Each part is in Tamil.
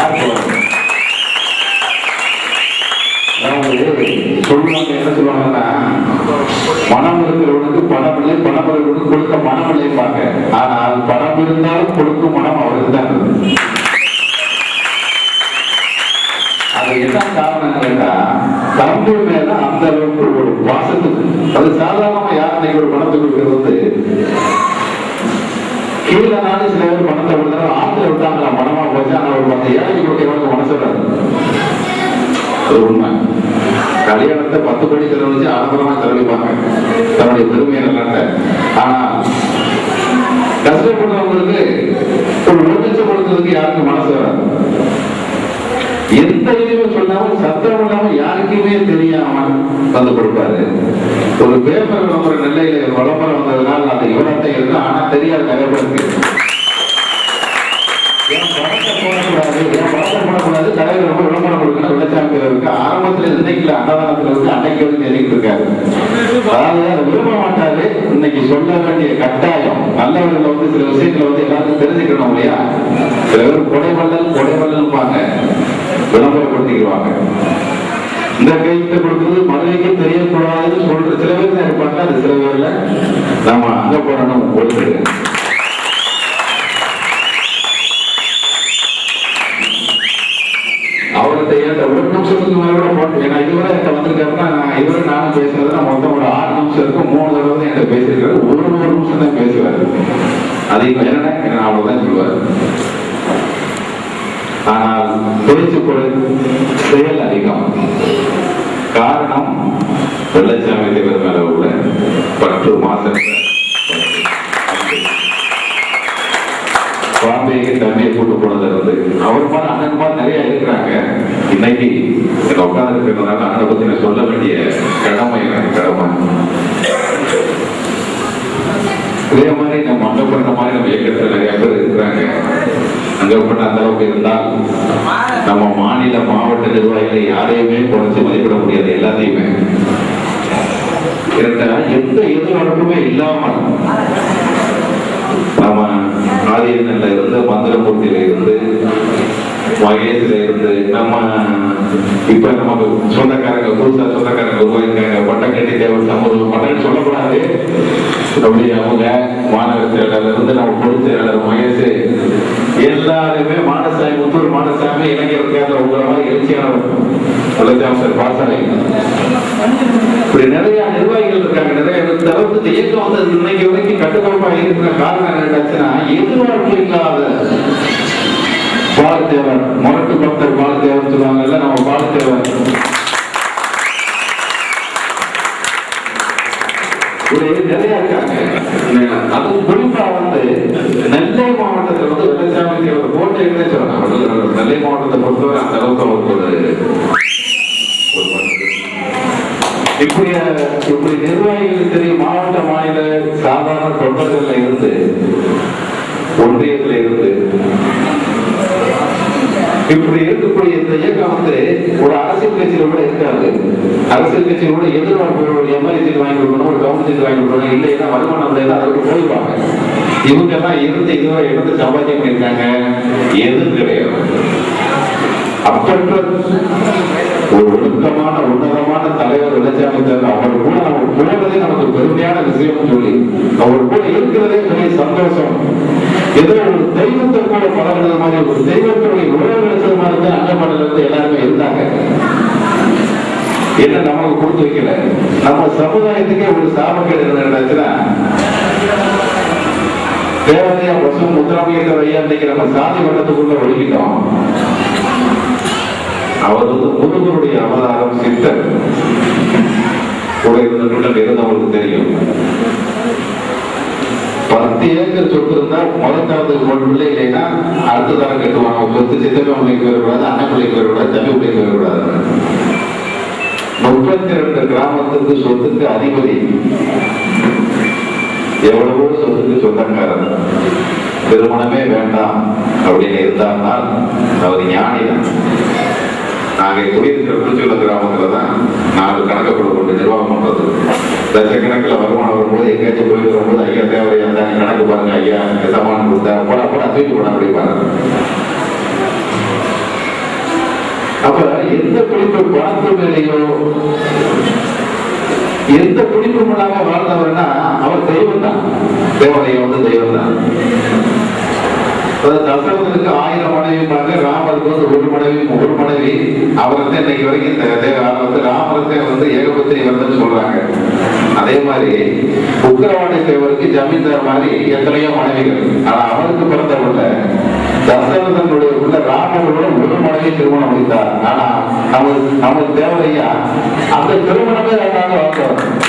யார் சொல்லுவாங்க என்ன சொல்லுவாங்கன்னா இருக்கிறவனுக்கு பணம் இல்லை பணம் இருக்கிறவனுக்கு கொடுக்க மனம் இல்லைப்பாங்க ஆனால் பணம் இருந்தாலும் கொடுக்கும் மனம் அவருக்கு தான் அது என்ன காரணம் கேட்டா மேல அந்த அளவுக்கு ஒரு பாசத்துக்கு அது சாதாரணமா யார் ஒரு பணத்தை கொடுக்கிறது கீழே நாடு சில பேர் பணத்தை விடுறாங்க ஆத்துல விட்டாங்களா பணமா போச்சு ஆனா ஒரு பத்து ஏழைக்கு கொடுக்க மனசு வராது உண்மை. கல்யாணத்தை பத்து படி செலவழிச்சு ஆடம்பரமா செலவழிப்பாங்க. தன்னுடைய பெருமையை நல்லாட்ட ஆனா கஷ்டப்படுறவங்களுக்கு ஒரு ஒரு கொடுத்ததுக்கு யாருக்கும் மனசு வராது? எந்த இதுவும் சொல்லாம சத்தம் இல்லாம யாருக்குமே தெரியாம வந்து கொடுப்பாரு ஒரு பேப்பர் விளம்பரம் நெல்லையில விளம்பரம் வந்ததுனால அந்த இவரத்தை இருக்கு ஆனா தெரியாது நிறைய பேருக்கு போடக்கூடாது ஏன் பணத்தை போடக்கூடாது தலைவர் ரொம்ப விளம்பரம் கொடுக்கணும் வெள்ளச்சாமி இருக்கு ஆரம்பத்துல இன்னைக்கு அன்னதானத்துல வந்து அன்னைக்கு வந்து எழுதிட்டு இருக்காரு அதாவது அதை விரும்ப மாட்டாரு இன்னைக்கு சொல்ல வேண்டிய கட்டாயம் நல்லவர்கள் வந்து சில விஷயங்களை வந்து எல்லாருக்கும் தெரிஞ்சுக்கணும் இல்லையா சில பேர் கொடைவள்ளல் கொடைவள்ளல்பாங்க விளம்பரப்படுத்திக்குவாங்க இந்த கைக்கு கொடுக்குறது மதுரைக்கு தெரியக்கூடாதுன்னு சொல்ற சில பேர் தான் இருப்பாங்க அது சில பேர்ல நாம அங்க போறணும் ஒழுங்கு அவர்கிட்ட ஏன் ஒரு நிமிஷத்துக்கு மேல கூட போட்டு ஏன்னா இதுவரை என்கிட்ட வந்திருக்காருன்னா நான் இதுவரை நானும் பேசுறது நான் மொத்தம் ஒரு ஆறு நிமிஷம் இருக்கும் மூணு தடவை தான் என்கிட்ட பேசியிருக்காரு. ஒரு ஒரு நிமிஷம் தான் பேசுவாரு. அது என்னன்னா என்ன அவ்வளவுதான் சொல்லுவார் ஆனால் பேச்சு குறை செயல் அதிகம். காரணம் வெள்ளச்சாமி தேவர் மேல உள்ள பத்து மாசம் பாம்பேக்கு தண்ணியை கூட்டு போனது இருந்து அவர் மாதிரி அண்ணன் மாதிரி நிறைய இருக்கிறாங்க. இன்னைக்கு உட்கார்ந்து இருக்கிறதுனால அதை பத்தி நான் சொல்ல வேண்டிய கடமை எனக்கு கடமை. இதே மாதிரி நம்ம அங்கப்பட்ட மாதிரி நம்ம இயக்கத்துல நிறைய பேர் இருக்கிறாங்க. அங்கப்பட்ட அந்த அளவுக்கு இருந்தால் நம்ம மாநில மாவட்ட நிர்வாகிகளை யாரையுமே குறைச்சு மதிப்பிட முடியாது எல்லாத்தையுமே. இருந்தால் எந்த எதிர்பார்ப்புமே இல்லாமல் நம்ம ஆதியன்ல இருந்து மந்திரமூர்த்தியில இருந்து மகேஷ்ல இருந்து நம்ம இப்ப நமக்கு சொந்தக்காரங்க புதுசா சொந்தக்காரங்க உருவாயிருக்காங்க பட்டக்கட்டி தேவன் சமூகம் பட்டம் சொல்லக்கூடாது. நம்முடைய அவங்க மாணவர் செயலாளர் இருந்து நம்ம பொது செயலாளர் மகேஷ் எல்லாருமே மானசாமி முத்தூர் மானசாமி இளைஞர் கேந்திர உங்களமாக எழுச்சியானவர் சார் பாசாலை இப்படி நிறைய நிர்வாகிகள் இருக்காங்க. நிறைய இந்த அளவுக்கு இயக்கம் வந்து இன்னைக்கு வரைக்கும் கட்டுக்கோப்பா இருக்கிற காரணம் என்னச்சுன்னா எதிர்பார்ப்பு இல்லாத பாலத்தேவர் மொரட்டு பக்தர் பாலத்தேவர் சொல்லுவாங்கல்ல நம்ம பாலத்தேவர் நிறைய இருக்காங்க. அது குறிப்பா வந்து நெல்லை மாவட்டத்தில் வந்து வெள்ளச்சாமி சொல்லலாம் நெல்லை மாவட்டத்தை பொறுத்தவரை அந்த அளவுக்கு அவருக்கு ஒரு இப்படி இப்படி நிர்வாகிகள் தெரியும் மாவட்ட மாநில சாதாரண தொண்டர்கள் இருந்து ஒன்றிய இருந்து இப்படி இருக்கக்கூடிய இந்த இயக்கம் வந்து ஒரு அரசியல் கட்சியில கூட இருக்காது. அரசியல் கட்சியில கூட எதிர்பார்ப்பு ஒரு எம்எல்ஏ வாங்கி கொடுக்கணும் ஒரு கவர்மெண்ட் சீட் வாங்கி கொடுக்கணும் இல்லைன்னா வருமானம் இல்லைன்னா அதுக்கு போயிடுவாங்க இவங்க எல்லாம் இருந்து இதுவரை எடுத்து சம்பாத்தியம் பண்ணியிருக்காங்க. எதுவும் கிடையாது. அப்பற்ற ஒரு ஒழுக்கமான உன்னதமான தலைவர் வெள்ளச்சாமி அவர் கூட அவர் போனதே நமக்கு பெருமையான விஷயம் சொல்லி அவர் கூட இருக்கிறதே பெரிய சந்தோஷம். ஏதோ ஒரு தெய்வத்தை கூட பழகினது மாதிரி ஒரு தெய்வத்தினுடைய உறவு கிடைச்சது மாதிரி தான் அந்த இருந்து எல்லாருமே இருந்தாங்க. என்ன நமக்கு கொடுத்து வைக்கல. நம்ம சமுதாயத்துக்கே ஒரு சாபக்கேடு என்ன நடந்துச்சுன்னா தேவதையா பசு முத்துராமலிங்க ஐயா இன்னைக்கு நம்ம சாதி வட்டத்துக்குள்ள ஒழுகிட்டோம். அவர் வந்து முருகனுடைய அவதாரம் சித்தர். கூட இருந்தவர்கள் இருந்தவங்களுக்கு தெரியும். பத்து ஏக்கர் சொத்து இருந்தா முதலாவது ஒரு பிள்ளை இல்லைன்னா அடுத்த தரம் கட்டுவாங்க. சொத்து சித்தப்பா பிள்ளைக்கு வரக்கூடாது அண்ணன் பிள்ளைக்கு வரக்கூடாது தம்பி பிள்ளைக்கு வரக்கூடாது. முப்பத்தி ரெண்டு கிராமத்துக்கு சொத்துக்கு அதிபதி. எவ்வளவோ சொத்துக்கு சொந்தக்காரர். திருமணமே வேண்டாம் அப்படின்னு இருந்தார்னால் அவர் ஞானிதான். நாங்க குடியிருக்கிற குறிச்சுள்ள கிராமத்தில் தான் நாலு கணக்கு கொண்டு நிர்வாகம் பண்ணுறது லட்சக்கணக்கில் வருமானம் வரும்போது எங்கேயாச்சும் போயிட்டு வரும்போது ஐயா தேவையா? இருந்தா நீ கணக்கு பாருங்க ஐயா சமானம் கொடுத்தா போட போட தூக்கி போட அப்படி பாருங்க. அப்ப எந்த பிடிப்பு பணத்து மேலேயோ எந்த பிடிப்பும் இல்லாம வாழ்ந்தவர்னா அவர் தெய்வம் தான். தேவதைய வந்து தெய்வம் தான். தசரதனுக்கு ஆயிரம் மனைவி ஒரு மனைவி ஒரு மனைவி அவர் வந்து இன்னைக்கு வரைக்கும் வந்து ராமரத்தை வந்து ஏகபத்தினி வருதுன்னு சொல்றாங்க. அதே மாதிரி உக்கரவாணி தேவருக்கு ஜமீன்தார் மாதிரி எத்தனையோ மனைவிகள். ஆனா அவருக்கு பிறந்தவங்க தசரதனுடைய உள்ள ராமனோட ஒரு மனைவி திருமணம் முடித்தார். ஆனா நம்ம நம்ம தேவரையா அந்த திருமணமே ரெண்டாவது வாழ்ந்தவர்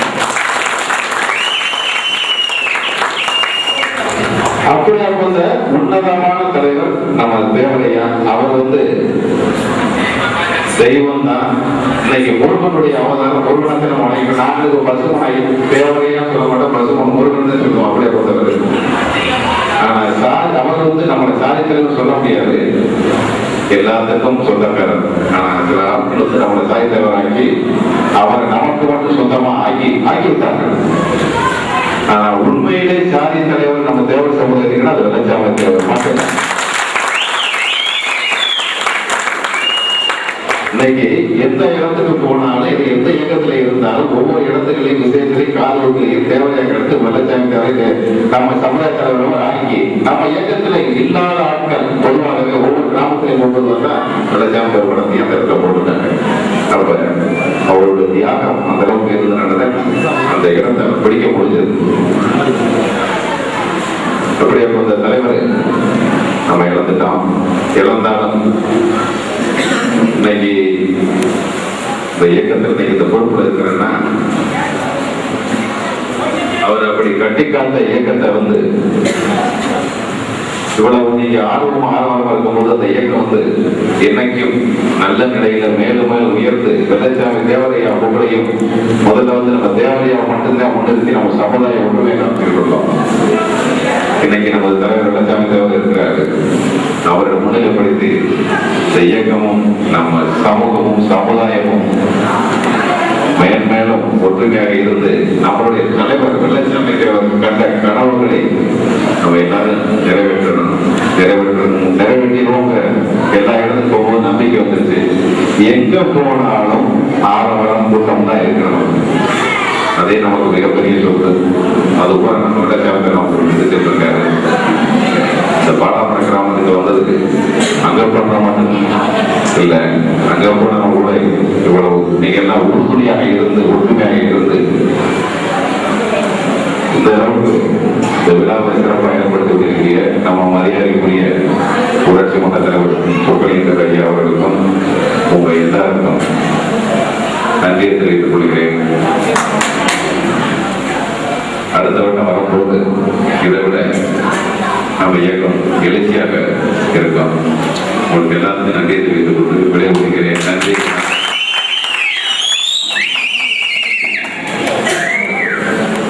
அப்படியா வந்த உன்னதம் தலைவர் நம்ம தேவரையா அவர் வந்து தான் இன்னைக்கு முருகனுடைய அவதாரம் முருகனத்தை நம்ம வணங்கி நாட்டுக்கு பசுமாய் தேவரையா சொல்ல மாட்டோம் பசுமன் முருகன் சொல்லுவோம் அப்படியே பொறுத்தவரை ஆனா சாரி அவர் வந்து நம்மளை சாதித்தலைன்னு சொல்ல முடியாது. எல்லாத்துக்கும் சொந்தக்காரர். ஆனா சில ஆட்கள் வந்து நம்மளை சாதித்தவராக்கி அவரை நமக்கு மட்டும் சொந்தமா ஆக்கி ஆக்கி விட்டார்கள் ஆனா உண்மையிலே சாதி தலைவர் நம்ம தேவர் சமூகத்திற்கு அது வெள்ளச்சாமி தேவர் மட்டும்தான் இன்னைக்கு எந்த இடத்துக்கு போனாலும் இது எந்த இயக்கத்துல இருந்தாலும் ஒவ்வொரு இடத்துலையும் விஷயத்திலையும் காதலுக்கு தேவையாக எடுத்து வெள்ளச்சாமி தேவை நம்ம சமுதாய தலைவரும் ஆக்கி நம்ம இயக்கத்துல இல்லாத ஆட்கள் பொதுவாகவே ஒவ்வொரு கிராமத்திலையும் கொண்டு வந்தா வெள்ளச்சாமி தேவர் அந்த இடத்துல போட்டுட்டாங்க அப்ப அவரோட தியாகம் அந்த அளவுக்கு இருந்ததுனால அந்த இடத்தை பிடிக்க முடிஞ்சது. அப்படியே அந்த தலைவர் நம்ம இழந்துட்டோம். இழந்தாலும் இன்னைக்கு இந்த இயக்கத்தில் இன்னைக்கு இந்த பொறுப்புல இருக்கிறேன்னா அவர் அப்படி கட்டி காத்த இயக்கத்தை வந்து இவ்வளவு நீங்க ஆர்வம் ஆர்வமா இருக்கும்போது அந்த இயக்கம் வந்து என்னைக்கும் நல்ல நிலையில மேலும் மேலும் உயர்ந்து வெள்ளச்சாமி தேவரையா புகழையும் முதல்ல வந்து நம்ம தேவரையா மட்டும்தான் முன்னிறுத்தி நம்ம சமுதாயம் ஒன்றுமே நடத்திருக்கோம் இன்னைக்கு நமது தலைவர் வெள்ளச்சாமி தேவர் இருக்கிறாரு அவரை முன்னிலைப்படுத்தி இந்த இயக்கமும் நம்ம சமூகமும் சமுதாயமும் மேன்மேலும் ஒற்றுமையாக இருந்து நம்மளுடைய தலைவர் வெள்ளச்சாமி கண்ட கனவுகளை நம்ம எல்லாரும் நிறைவேற்றணும். நிறைவேற்றணும். நிறைவேற்றினோங்க எல்லா இடத்துக்கும் போகும்போது நம்பிக்கை வந்துச்சு எங்க போனாலும் ஆரவாரம் கூட்டம் தான் இருக்கணும். அதே நமக்கு மிகப்பெரிய சொத்து. அது கூட நம்ம வெள்ளச்சாமி நமக்கு இருக்காரு. பாலாமர வந்ததுக்கு அங்க பண்ற மட்டும் இல்ல அங்க போன கூட இவ்வளவு. நீங்க எல்லாம் உறுதுணையாக இருந்து ஒற்றுமையாக இருந்து இந்த அளவுக்கு இந்த விழாவை சிறப்பாக ஏற்படுத்தக்கூடிய நம்ம மரியாதைக்குரிய புரட்சி மன்ற தலைவர் சொற்களின் ஐயா அவர்களுக்கும் உங்க எல்லாருக்கும் நன்றியை தெரிவித்துக் கொள்கிறேன். அடுத்த வருடம் வரும்போது இதை விட நம்ம இயக்கம் எழுச்சியாக இருக்கோம். உங்களுக்கு எல்லாத்தையும் நன்றி தெரிவித்துக் கொண்டு விளையாடுகிறேன் நன்றி.